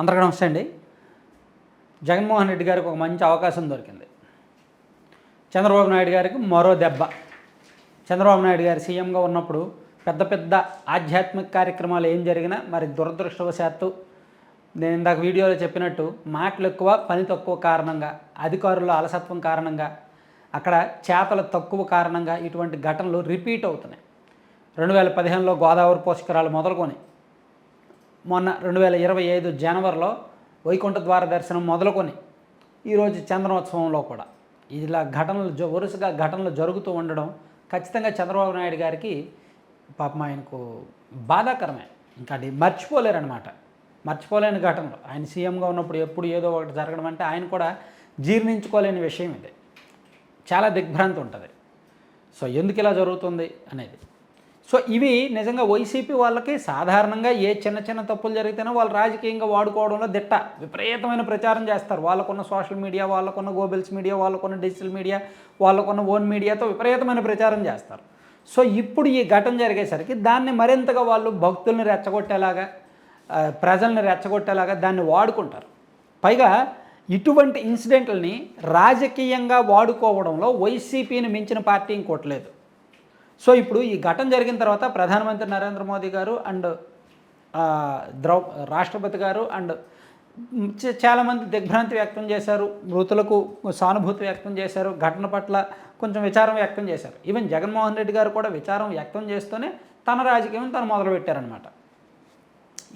అందరికీ నమస్తే అండి. జగన్మోహన్ రెడ్డి గారికి ఒక మంచి అవకాశం దొరికింది. చంద్రబాబు నాయుడు గారికి మరో దెబ్బ. చంద్రబాబు నాయుడు గారు సీఎంగా ఉన్నప్పుడు పెద్ద పెద్ద ఆధ్యాత్మిక కార్యక్రమాలు ఏం జరిగినా మరి దురదృష్టవశాత్తు నేను ఇందాక వీడియోలో చెప్పినట్టు మాటలు ఎక్కువ పని తక్కువ కారణంగా అధికారుల అలసత్వం కారణంగా అక్కడ చేతల తక్కువ కారణంగా ఇటువంటి ఘటనలు రిపీట్ అవుతున్నాయి. రెండు వేల పదిహేనులో గోదావరి పోషకరాలు మొదలుకొని మొన్న రెండు వేల ఇరవై ఐదు జనవరిలో వైకుంఠ ద్వార దర్శనం మొదలుకొని ఈరోజు చంద్రోత్సవంలో కూడా. ఇలా ఘటనలు వరుసగా ఘటనలు జరుగుతూ ఉండడం ఖచ్చితంగా చంద్రబాబు నాయుడు గారికి పాపం ఆయనకు బాధాకరమే. ఇంకా అది మర్చిపోలేరనమాట మర్చిపోలేని ఘటనలు. ఆయన సీఎంగా ఉన్నప్పుడు ఎప్పుడు ఏదో ఒకటి జరగడం అంటే ఆయన కూడా జీర్ణించుకోలేని విషయం ఇది. చాలా దిగ్భ్రాంతి ఉంటుంది. సో ఎందుకు ఇలా జరుగుతుంది అనేది. సో ఇవి నిజంగా వైసీపీ వాళ్ళకి సాధారణంగా ఏ చిన్న చిన్న తప్పులు జరిగితేనే వాళ్ళు రాజకీయంగా వాడుకోవడంలో దిట్ట విపరీతమైన ప్రచారం చేస్తారు. వాళ్ళకున్న సోషల్ మీడియా వాళ్ళకున్న గోబెల్స్ మీడియా వాళ్ళకున్న డిజిటల్ మీడియా వాళ్ళకున్న ఓన్ మీడియాతో విపరీతమైన ప్రచారం చేస్తారు. సో ఇప్పుడు ఈ ఘటన జరిగేసరికి దాన్ని మరింతగా వాళ్ళు భక్తుల్ని రెచ్చగొట్టేలాగా ప్రజల్ని రెచ్చగొట్టేలాగా దాన్ని వాడుకుంటారు. పైగా ఇటువంటి ఇన్సిడెంట్లని రాజకీయంగా వాడుకోవడంలో వైసీపీని మించిన పార్టీ ఇంకోట్లేదు సో ఇప్పుడు ఈ ఘటన జరిగిన తర్వాత ప్రధానమంత్రి నరేంద్ర మోదీ గారు అండ్ ద్రౌ రాష్ట్రపతి గారు అండ్ చాలామంది దిగ్భ్రాంతి వ్యక్తం చేశారు. మృతులకు సానుభూతి వ్యక్తం చేశారు. ఘటన పట్ల కొంచెం విచారం వ్యక్తం చేశారు. ఈవెన్ జగన్మోహన్ రెడ్డి గారు కూడా విచారం వ్యక్తం చేస్తూనే తన రాజకీయం తను మొదలుపెట్టారనమాట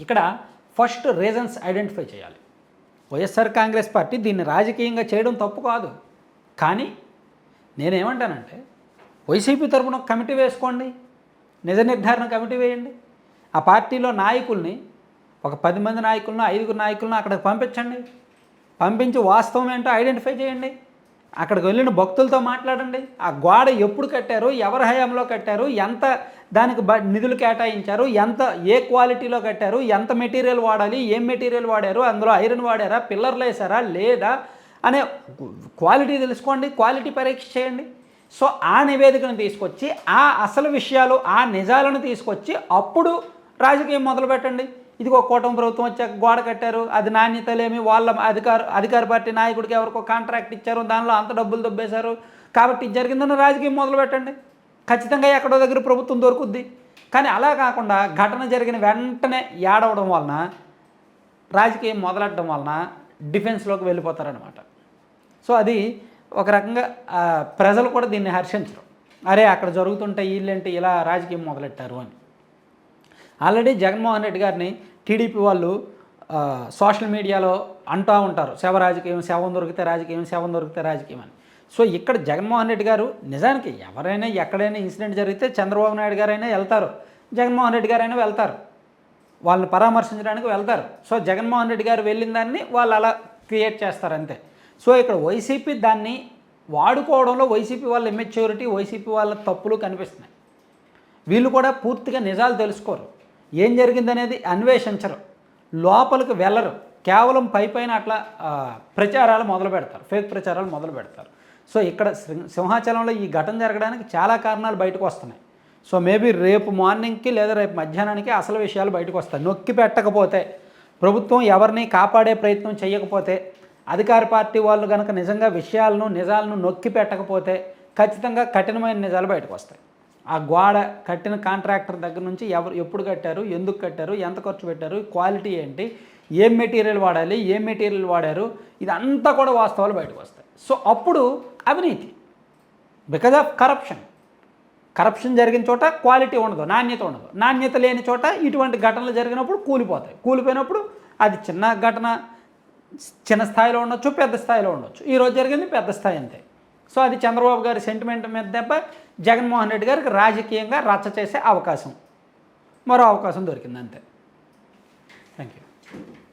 ఇక్కడ ఫస్ట్ రీజన్స్ ఐడెంటిఫై చేయాలి. వైఎస్ఆర్ కాంగ్రెస్ పార్టీ దీన్ని రాజకీయంగా చేయడం తప్పు కాదు. కానీ నేనేమంటానంటే వైసీపీ తరపున కమిటీ వేసుకోండి నిజ నిర్ధారణ కమిటీ వేయండి. ఆ పార్టీలో నాయకుల్ని ఒక పది మంది నాయకులను ఐదుగురు నాయకులను అక్కడికి పంపించండి. పంపించి వాస్తవం ఏంటో ఐడెంటిఫై చేయండి. అక్కడికి వెళ్ళిన భక్తులతో మాట్లాడండి. ఆ గోడ ఎప్పుడు కట్టారు ఎవరి హయాంలో కట్టారు ఎంత దానికి బ నిధులు కేటాయించారు ఎంత ఏ క్వాలిటీలో కట్టారు ఎంత మెటీరియల్ వాడాలి ఏం మెటీరియల్ వాడారు అందులో ఐరన్ వాడారా పిల్లర్లు వేసారా లేదా అనే క్వాలిటీ తెలుసుకోండి క్వాలిటీ పరీక్ష చేయండి. సో ఆ నివేదికను తీసుకొచ్చి ఆ అసలు విషయాలు ఆ నిజాలను తీసుకొచ్చి అప్పుడు రాజకీయం మొదలు పెట్టండి. ఇదిగో కూటమి ప్రభుత్వం వచ్చాక గోడ కట్టారు అది నాణ్యతలేమి వాళ్ళ అధికార అధికార పార్టీ నాయకుడికి ఎవరికో కాంట్రాక్ట్ ఇచ్చారు దానిలో అంత డబ్బులు దొబ్బేశారు. కాబట్టి జరిగిందన్న జరిగిందని రాజకీయం మొదలు పెట్టండి. ఖచ్చితంగా ఎక్కడో దగ్గర ప్రభుత్వం దొరుకుద్ది. కానీ అలా కాకుండా ఘటన జరిగిన వెంటనే ఏడవడం వలన రాజకీయం మొదలెట్టడం వలన డిఫెన్స్లోకి వెళ్ళిపోతారనమాట సో అది ఒక రకంగా ప్రజలు కూడా దీన్ని హర్షించరు. అరే అక్కడ జరుగుతుంటే వీళ్ళేంటి ఇలా రాజకీయం మొదలెట్టారు అని. ఆల్రెడీ జగన్మోహన్ రెడ్డి గారిని టీడీపీ వాళ్ళు సోషల్ మీడియాలో అంటూ ఉంటారు. శవ రాజకీయం శవం దొరికితే రాజకీయం శవం దొరికితే రాజకీయం అని. సో ఇక్కడ జగన్మోహన్ రెడ్డి గారు నిజానికి ఎవరైనా ఎక్కడైనా ఇన్సిడెంట్ జరిగితే చంద్రబాబు నాయుడు గారైనా వెళ్తారు. జగన్మోహన్ రెడ్డి గారైనా వెళ్తారు. వాళ్ళని పరామర్శించడానికి వెళ్తారు. సో జగన్మోహన్ రెడ్డి గారు వెళ్ళిన దాన్ని వాళ్ళు అలా క్రియేట్ చేస్తారు అంతే. సో ఇక్కడ వైసీపీ దాన్ని వాడుకోవడంలో వైసీపీ వాళ్ళ ఇమ్మెచ్యూరిటీ వైసీపీ వాళ్ళ తప్పులు కనిపిస్తున్నాయి. వీళ్ళు కూడా పూర్తిగా నిజాలు తెలుసుకోరు. ఏం జరిగిందనేది అన్వేషించరు. లోపలికి వెళ్ళరు. కేవలం పై పైన అట్లా ప్రచారాలు మొదలు పెడతారు. ఫేక్ ప్రచారాలు మొదలు పెడతారు. సో ఇక్కడ సింహాచలంలో ఈ ఘటన జరగడానికి చాలా కారణాలు బయటకు వస్తున్నాయి. సో మేబీ రేపు మార్నింగ్కి లేదా రేపు మధ్యాహ్నానికి అసలు విషయాలు బయటకు వస్తాయి. నొక్కి పెట్టకపోతే ప్రభుత్వం ఎవరిని కాపాడే ప్రయత్నం చేయకపోతే అధికార పార్టీ వాళ్ళు కనుక నిజంగా విషయాలను నిజాలను నొక్కి పెట్టకపోతే ఖచ్చితంగా కఠినమైన నిజాలు బయటకు వస్తాయి. ఆ గోడ కట్టిన కాంట్రాక్టర్ దగ్గర నుంచి ఎవరు ఎప్పుడు కట్టారు ఎందుకు కట్టారు ఎంత ఖర్చు పెట్టారు క్వాలిటీ ఏంటి ఏం మెటీరియల్ వాడాలి ఏం మెటీరియల్ వాడారు ఇదంతా కూడా వాస్తవాలు బయటకు వస్తాయి. సో అప్పుడు అవినీతి. బికాజ్ ఆఫ్ కరప్షన్ కరప్షన్ జరిగిన చోట క్వాలిటీ ఉండదు నాణ్యత ఉండదు. నాణ్యత లేని చోట ఇటువంటి ఘటనలు జరిగినప్పుడు కూలిపోతాయి. కూలిపోయినప్పుడు అది చిన్న ఘటన చిన్న స్థాయిలో ఉండొచ్చు పెద్ద స్థాయిలో ఉండొచ్చు. ఈరోజు జరిగింది పెద్ద స్థాయి అంతే. సో అది చంద్రబాబు గారి సెంటిమెంట్ మీద దెబ్బ జగన్మోహన్ రెడ్డి గారికి రాజకీయంగా రచ్చ చేసే అవకాశం మరో అవకాశం దొరికింది అంతే థ్యాంక్ యూ